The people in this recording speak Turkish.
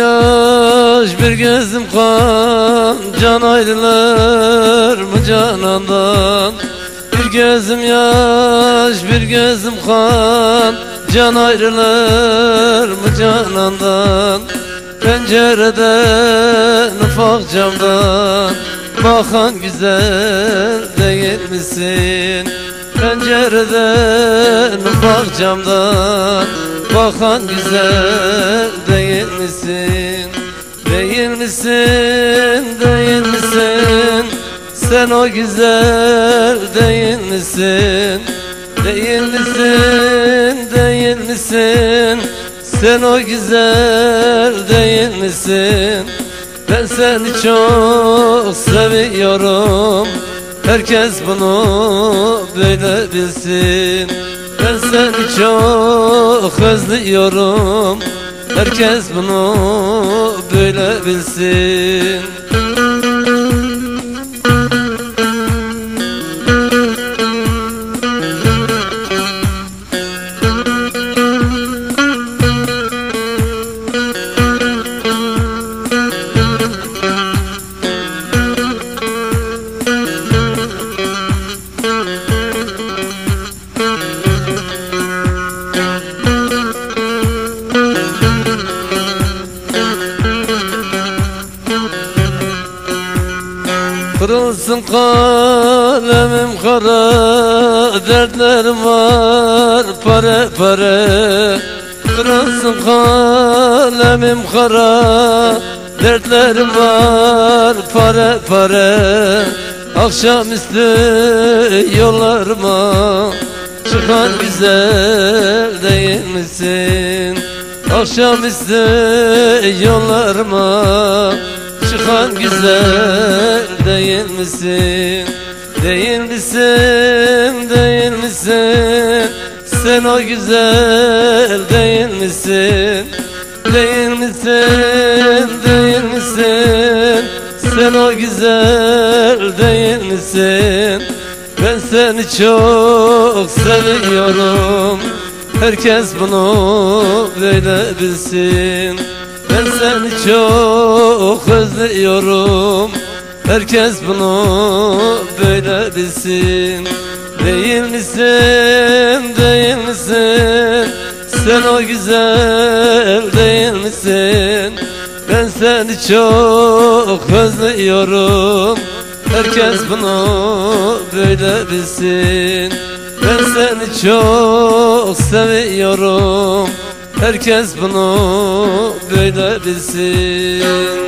yaş bir gözüm kan Can ayrılır mı canandan Bir gözüm yaş bir gözüm kan Can ayrılır mı canandan Pencereden ufak camdan Bakan güzel değil misin? Pencereden ufak camdan Bakan güzel değil misin? Misin, değil misin? Sen o güzel değil misin? Değil misin, değil misin? Sen o güzel değil misin? Ben seni çok seviyorum Herkes bunu böyle bilsin Ben seni çok özlüyorum Herkes bunu böyle bilsin Kırılsın kalemim kara Dertlerim var pare pare. Kırılsın kalemim kara Dertlerim var pare pare. Akşamüstü yollarıma Çıkan güzel değil misin? Akşamüstü yollarıma Çıkan güzel değil misin? Değil misin, değil misin? Sen o güzel değil misin? Değil misin, değil misin? Sen o güzel değil misin? Ben seni çok seviyorum Herkes bunu böyle bilsin Ben seni çok özlüyorum Herkes bunu böyle bilsin Değil misin, değil misin? Sen o güzel değil misin? Ben seni çok özlüyorum. Herkes bunu böyle bilsin Ben seni çok seviyorum. Herkes bunu böyle bilsin